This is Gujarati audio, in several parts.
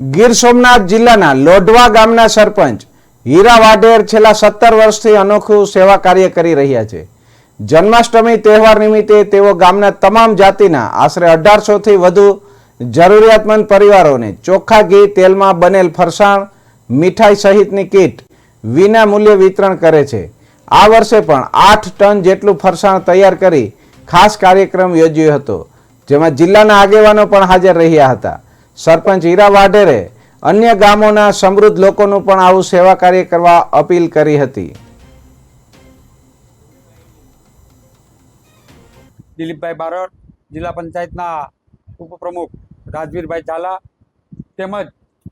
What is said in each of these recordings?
ગીર સોમનાથ જિલ્લાના લોઢવા ગામના સરપંચ હીરા વાઢેર છેલ્લા સત્તર વર્ષથી અનોખું સેવા કાર્ય કરી રહ્યા છે. જન્માષ્ટમી તહેવાર નિમિત્તે તેઓ ગામના તમામ જાતિના આશરે અઢારસોથી વધુ જરૂરિયાતમંદ પરિવારોને ચોખ્ખા ઘી, તેલમાં બનેલ ફરસાણ, મીઠાઈ સહિતની કીટ વિના મૂલ્યે વિતરણ કરે છે. આ વર્ષે પણ આઠ ટન જેટલું ફરસાણ તૈયાર કરી ખાસ કાર્યક્રમ યોજ્યો હતો, જેમાં જિલ્લાના આગેવાનો પણ હાજર રહ્યા હતા. સરપંચ હીરા વાઢેરે અન્ય ગામોના સમૃદ્ધ લોકોનું પણ આવું સેવા કાર્ય કરવા અપીલ કરી હતી. દિલીપભાઈ બારડ, જિલ્લા પંચાયતના ઉપપ્રમુખ રાજવીરભાઈ ઝાલા તેમજ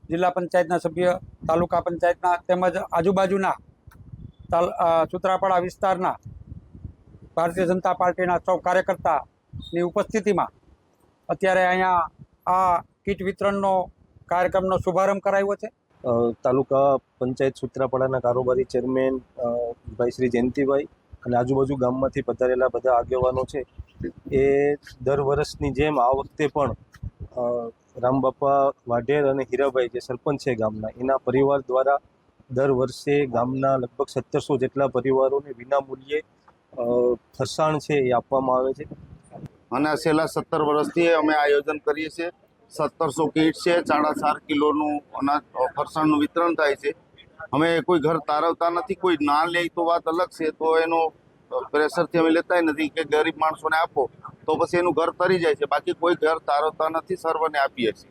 જિલ્લા પંચાયતના સભ્ય, તાલુકા પંચાયતના તેમજ આજુબાજુના સુત્રાપાડા વિસ્તારના ભારતીય જનતા પાર્ટીના સૌ કાર્યકર્તાની ઉપસ્થિતિમાં અત્યારે અહીંયા આ કીટ વિતરણનો કાર્યક્રમનો શુભારંભ કરાયો છે? તાલુકા પંચાયત સૂત્રાપાડાના કારોબારી ચેરમેન ભાઈ શ્રી જયંતિભાઈ અને આજુબાજુ ગામમાંથી પધારેલા બધા આગેવાનો છે. એ દર વર્ષની જેમ આ વખતે પણ રામબાપા વાઢેર અને હીરાભાઈ જે સરપંચ છે ગામના એના પરિવાર દ્વારા દર વર્ષે ગામના લગભગ સત્તરસો જેટલા પરિવારોને વિના મૂલ્યે ફરસાણ છે એ આપવામાં આવે છે. અને છેલ્લા સત્તર વર્ષથી અમે આયોજન કરીએ છીએ. સત્તરસો કીટ છે, સાડા ચાર કિલોનું અનાજ ફરસાણનું વિતરણ થાય છે. અમે કોઈ ઘર તારવતા નથી, કોઈ ના લે તો વાત અલગ છે, તો એનો પ્રેશરથી અમે લેતા નથી કે ગરીબ માણસોને આપો, તો પછી એનું ઘર તરી જાય છે. બાકી કોઈ ઘર તારવતા નથી, સર્વને આપીએ છીએ.